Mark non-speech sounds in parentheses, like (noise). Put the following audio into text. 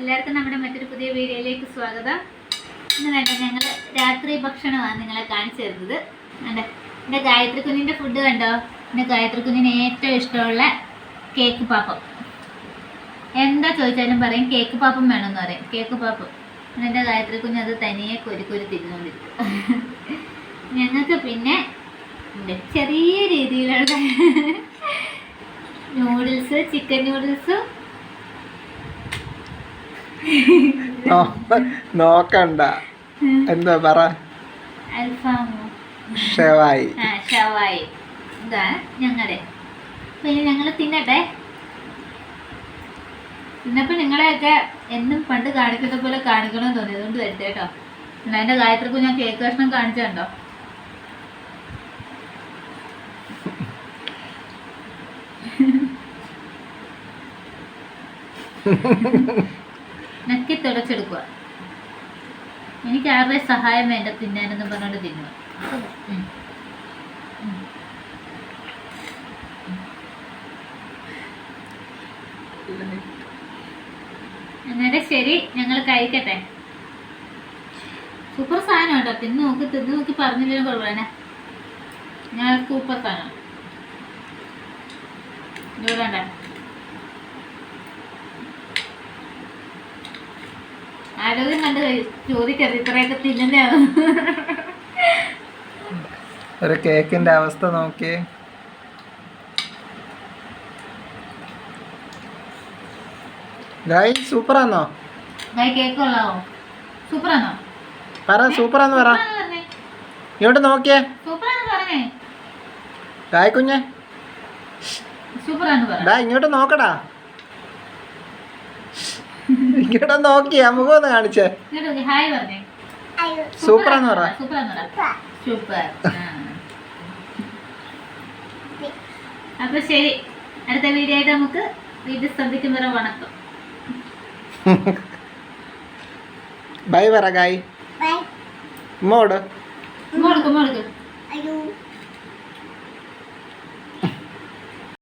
എല്ലാവർക്കും നമ്മുടെ മറ്റൊരു പുതിയ വീഡിയോയിലേക്ക് സ്വാഗതം. ഇന്ന് വേണ്ട ഞങ്ങൾ രാത്രി ഭക്ഷണമാണ് നിങ്ങളെ കാണിച്ചു തരുന്നത്. അതെ എന്റെ ഗായത്രി കുഞ്ഞിന്റെ ഫുഡ് കണ്ടോ? എന്റെ ഗായത്രി കുഞ്ഞിന് ഏറ്റവും ഇഷ്ടമുള്ള കേക്ക് പാപ്പം. എന്താ ചോദിച്ചാലും പറയും കേക്ക് പാപ്പം വേണമെന്ന് പറയും. കേക്ക് പാപ്പം. എന്റെ ഗായത്രി കുഞ്ഞ് അത് തനിയെ കൊരി കൊരി തിരിഞ്ഞുകൊണ്ടിരിക്കും ഞങ്ങൾക്ക് പിന്നെ ചെറിയ രീതിയിലുള്ള നൂഡിൽസ് ചിക്കൻ നൂഡിൽസും നോക്കണ്ട. എന്താ പറ? ഷെവായി. ഷവായി. ഇതാണ് ഞങ്ങളുടെ പിന്നെ ഞങ്ങൾ തിന്നട്ടെ? തിന്നപ്പോൾ നിങ്ങളെയൊക്കെ എന്നും പണ്ട് കാണിക്കുന്ന പോലെ കാണിക്കണമെന്ന് തോന്നി. അതുകൊണ്ട് വരുത്തേ കേട്ടോ. എന്നാ എന്റെ ഗായത്രിക്ക് ഞാൻ കേക്ക് കഷ്ണം കാണിച്ചുണ്ടോ (laughs) നക്കി തുടച്ചെടുക്കുക. എനിക്ക് ആരുടെ സഹായം വേണ്ട തിന്നാനെന്ന് പറഞ്ഞോണ്ട് തിന്നുക. എന്നാലും ശരി ഞങ്ങൾ കഴിക്കട്ടെ. സൂപ്പർ സാധനം കേട്ടോ തിന്ന് നോക്കി തിന്ന് നോക്കി പറഞ്ഞില്ലെങ്കിലും കുഴപ്പമില്ല ഞാൻ സൂപ്പർ സാധനം. ഇവിടെ ആരോഗ്യം കണ്ട് ചോദിക്കരുത്. ഇത്രയൊക്കെ തിന്നുന്നതാണ്. ഒരു കേക്കിന്റെ അവസ്ഥ നോക്കി ഗായ് സൂപ്പറാന്നോ? ഗായ് കേക്ക് കൊള്ളാവോ? സൂപ്പറാണോ പറ സൂപ്പറാന്ന് പറ. ഇങ്ങോട്ട് നോക്കിയേ. സൂപ്പറാന്ന് പറഞ്ഞേ. ഗായ് കുഞ്ഞെ. സൂപ്പറാന്ന് പറ. ഇങ്ങോട്ട് നോക്കടാ. ഇങ്ങോട്ട് നോക്കി മുഖം ഒന്ന് കാണിച്ചേ. സൂപ്പർ സൂപ്പറാന്ന് പറ. സൂപ്പർ. അപ്പൊ ശരി. അടുത്ത വീഡിയോ ആയിട്ട് നമുക്ക് വീട്ടിൽ ശ്രദ്ധിക്കുന്നവരെ വണക്കം. ബൈ പറ ഗായ്. മോഡ് മോൾക്ക് മോൾക്ക്